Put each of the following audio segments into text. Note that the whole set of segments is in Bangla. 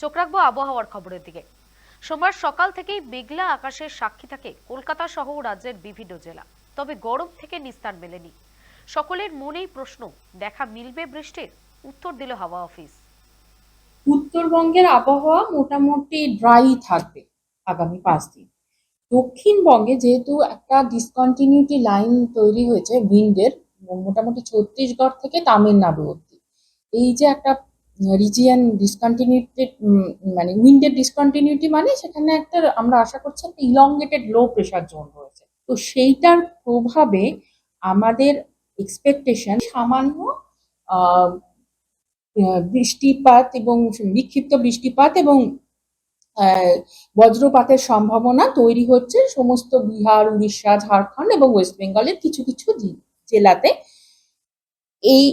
চোখ রাখব আবহাওয়ার খবরের দিকে। সোমবার সকাল থেকেই মেঘলা আকাশের সাক্ষী থাকে কলকাতা সহ রাজ্যের বিভিন্ন জেলা। তবে গরম থেকে নিস্তার মেলেনি। সকলের মনেই প্রশ্ন, দেখা মিলবে বৃষ্টির? উত্তর দিল হাওয়া অফিস। উত্তরবঙ্গের আবহাওয়া মোটামুটি ড্রাই থাকবে আগামী পাঁচ দিন। দক্ষিণবঙ্গে যেহেতু একটা ডিসকন্টিনিউটি লাইন তৈরি হয়েছে উইন্ডের মোটামুটি ছত্তিশগড় থেকে তামিলনাড়ু অব্দি এই যে একটা রিজিয়ান ডিসকন্টিনিউটি মানে উইন্ডের ডিসকন্টিনিউটি মানে সেখানে একটা, আমরা আশা করছি একটা ইলংগেটেড লো প্রেশার জোন রয়েছে। তো সেইটার প্রভাবে আমাদের এক্সপেকটেশন সামান্য বৃষ্টিপাত এবং বিক্ষিপ্ত বৃষ্টিপাত এবং বজ্রপাতের সম্ভাবনা তৈরি হচ্ছে সমস্ত বিহার, উড়িষ্যা, ঝাড়খণ্ড এবং ওয়েস্ট বেঙ্গলের কিছু কিছু জেলাতে। এই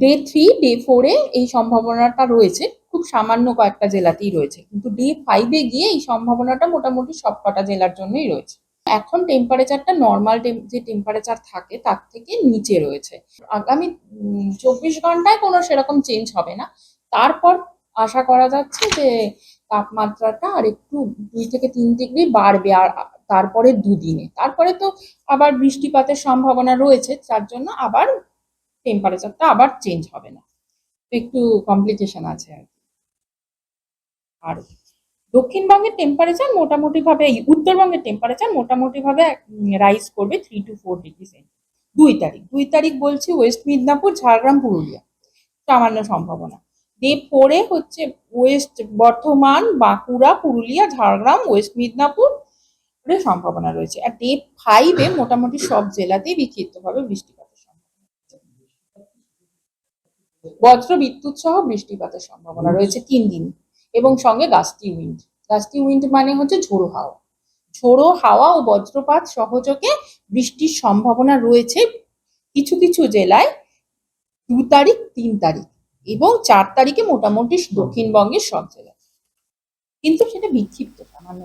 ডে থ্রি ডে ফোরে এই সম্ভাবনাটা রয়েছে। খুব সামান্য কয়েকটা জেলাতেই রয়েছে। কিন্তু ডে ফাইভে গিয়ে এই সম্ভাবনাটা মোটামুটি সবকটা জেলার জন্যই রয়েছে। এখন টেম্পারেচারটা নর্মাল যে টেম্পারেচার থাকে, তার থেকে নিচে রয়েছে। আগামী চব্বিশ ঘন্টায় কোনো সেরকম চেঞ্জ হবে না। তারপর আশা করা যাচ্ছে যে তাপমাত্রাটা আর একটু দুই থেকে তিন ডিগ্রি বাড়বে আর তারপরে দুদিনে। তারপরে তো আবার বৃষ্টিপাতের সম্ভাবনা রয়েছে তার জন্য আবার টেম্পারেচারটা আবার চেঞ্জ হবে না। একটু কমপ্লিকেশন আছে আর কি। আর দক্ষিণবঙ্গের টেম্পারেচার মোটামুটি ভাবে এই উত্তরবঙ্গের টেম্পারেচার মোটামুটি ভাবে রাইজ করবে three two four degree centigrade দুই তারিখ দুই তারিখ বলছি ওয়েস্ট মিদনাপুর ঝাড়গ্রাম পুরুলিয়া সামান্য সম্ভাবনা। ডে ফোরে হচ্ছে ওয়েস্ট বর্ধমান, বাঁকুড়া, পুরুলিয়া, ঝাড়গ্রাম ওয়েস্ট মিদনাপুর সম্ভাবনা রয়েছে। আর ডে ফাইভে মোটামুটি সব জেলাতেই বিক্ষিপ্তভাবে বৃষ্টিপাতের সম্ভাবনা বজ্র বিদ্যুৎ সহ বৃষ্টিপাতের সম্ভাবনা রয়েছে তিন দিন। এবং সঙ্গে গাস্টি উইন্ড। গাস্টি উইন্ড মানে হচ্ছে ঝোড়ো হাওয়া। ঝোড়ো হাওয়া ও বজ্রপাত সহযোগে বৃষ্টির সম্ভাবনা রয়েছে কিছু কিছু জেলায় দু তারিখ তিন তারিখ এবং চার তারিখে মোটামুটি দক্ষিণবঙ্গের সব জায়গায় কিন্তু সেটা বিক্ষিপ্ত সামান্য